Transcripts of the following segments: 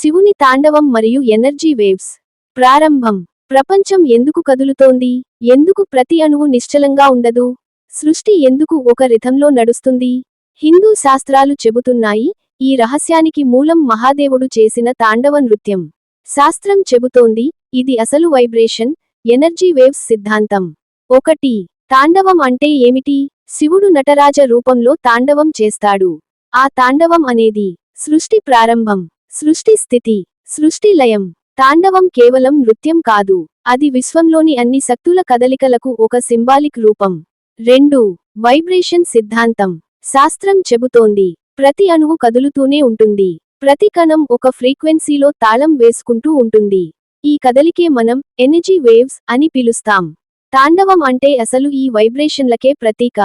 శివుని తాండవం మరియు ఎనర్జీ వేవ్స్. ప్రారంభం. ప్రపంచం ఎందుకు కదులుతోంది? ఎందుకు ప్రతి అణువు నిశ్చలంగా ఉండదు? సృష్టి ఎందుకు ఒక రిథంలో నడుస్తుంది? హిందూ శాస్త్రాలు చెబుతున్నాయి ఈ రహస్యానికి మూలం మహాదేవుడు చేసిన తాండవ నృత్యం. శాస్త్రం చెబుతోంది ఇది అసలు వైబ్రేషన్ ఎనర్జీ వేవ్స్ సిద్ధాంతం. ఒకటి. తాండవం అంటే ఏమిటి? శివుడు నటరాజ రూపంలో తాండవం చేస్తాడు. ఆ తాండవం అనేది సృష్టి ప్రారంభం. సృష్టి స్థితి సృష్టి లయం తాండవం కేవలం నృత్యం కాదు అది విశ్వంలోని అన్ని శక్తుల కదలికలకు ఒక సింబాలిక్ రూపం. రెండు వైబ్రేషన్ సిద్ధాంతం. శాస్త్రం చెబుతోంది ప్రతి అణువు కదులుతూనే ఉంటుంది ప్రతి కణం ఒక ఫ్రీక్వెన్సీలో తాళం వేసుకుంటూ ఉంటుంది. ఈ కదలికే మనం ఎనర్జీ వేవ్స్ అని పిలుస్తాం. తాండవం అంటే అసలు ఈ వైబ్రేషన్లకే ప్రతీక.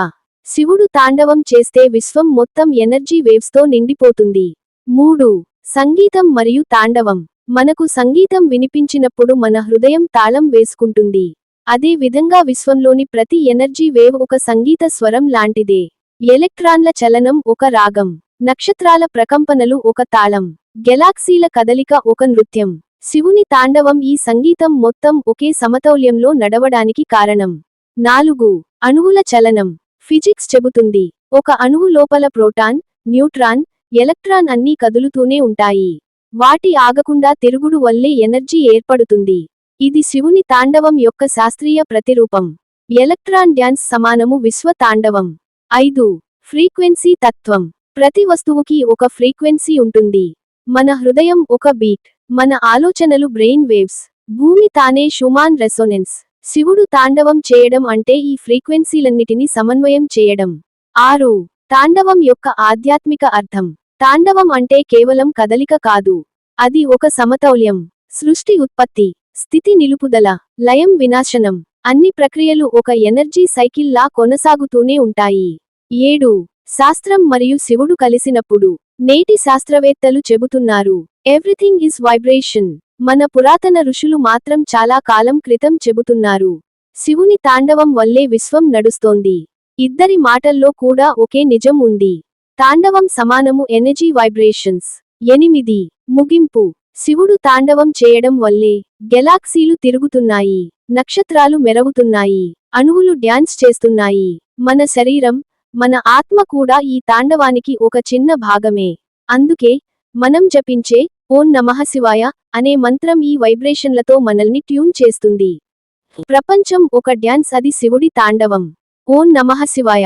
శివుడు తాండవం చేస్తే విశ్వం మొత్తం ఎనర్జీ వేవ్స్తో నిండిపోతుంది. మూడు సంగీతం మరియు తాండవం. మనకు సంగీతం వినిపించినప్పుడు మన హృదయం తాళం వేసుకుంటుంది. అదే విధంగా విశ్వంలోని ప్రతి ఎనర్జీ వేవ్ ఒక సంగీత స్వరం లాంటిదే. ఎలక్ట్రాన్ల చలనం ఒక రాగం. నక్షత్రాల ప్రకంపనలు ఒక తాళం. గెలాక్సీల కదలిక ఒక నృత్యం. శివుని తాండవం ఈ సంగీతం మొత్తం ఒకే సమతౌల్యంలో నడవడానికి కారణం. నాలుగు. అణువుల చలనం. ఫిజిక్స్ చెబుతుంది. ఒక అణువు లోపల ప్రోటాన్ న్యూట్రాన్ ఎలక్ట్రాన్ అన్నీ కదులుతూనే ఉంటాయి. వాటి ఆగకుండా తిరుగుడు వల్లే ఎనర్జీ ఏర్పడుతుంది. ఇది శివుని తాండవం యొక్క శాస్త్రీయ ప్రతిరూపం. ఎలక్ట్రాన్ డ్యాన్స్ సమానము విశ్వ తాండవం. ఐదు. ఫ్రీక్వెన్సీ తత్వం. ప్రతి వస్తువుకి ఒక ఫ్రీక్వెన్సీ ఉంటుంది. మన హృదయం ఒక బీట్. మన ఆలోచనలు బ్రెయిన్ వేవ్స్. భూమి తానే షుమాన్ రెసొనెన్స్. శివుడు తాండవం చేయడం అంటే ఈ ఫ్రీక్వెన్సీలన్నిటిని సమన్వయం చేయడం. ఆరు. తాండవం యొక్క ఆధ్యాత్మిక అర్థం. తాండవం అంటే కేవలం కదలిక కాదు. అది ఒక సమతౌల్యం. సృష్టి ఉత్పత్తి. స్థితి నిలుపుదల. లయం వినాశనం. అన్ని ప్రక్రియలు ఒక ఎనర్జీ సైకిల్లా కొనసాగుతూనే ఉంటాయి. ఏడు. శాస్త్రం మరియు శివుడు కలిసినప్పుడు. నేటి శాస్త్రవేత్తలు చెబుతున్నారు. Everything is vibration. మన పురాతన ఋషులు మాత్రం చాలా కాలం క్రితం చెబుతున్నారు. శివుని తాండవం వల్లే విశ్వం నడుస్తోంది. ఇద్దరి మాటల్లో కూడా ఒకే నిజం ఉంది. తాండవం సమానము ఎనర్జీ వైబ్రేషన్స్. ఎనిమిది. ముగింపు. శివుడు తాండవం చేయడం వల్లే గెలాక్సీలు తిరుగుతున్నాయి నక్షత్రాలు మెరవుతున్నాయి అణువులు డ్యాన్స్ చేస్తున్నాయి. మన శరీరం మన ఆత్మ కూడా ఈ తాండవానికి ఒక చిన్న భాగమే. అందుకే మనం జపించే ఓం నమః శివాయ అనే మంత్రం ఈ వైబ్రేషన్లతో మనల్ని ట్యూన్ చేస్తుంది. ప్రపంచం ఒక డ్యాన్స్ అది శివుడి తాండవం. ఓం నమః శివాయ.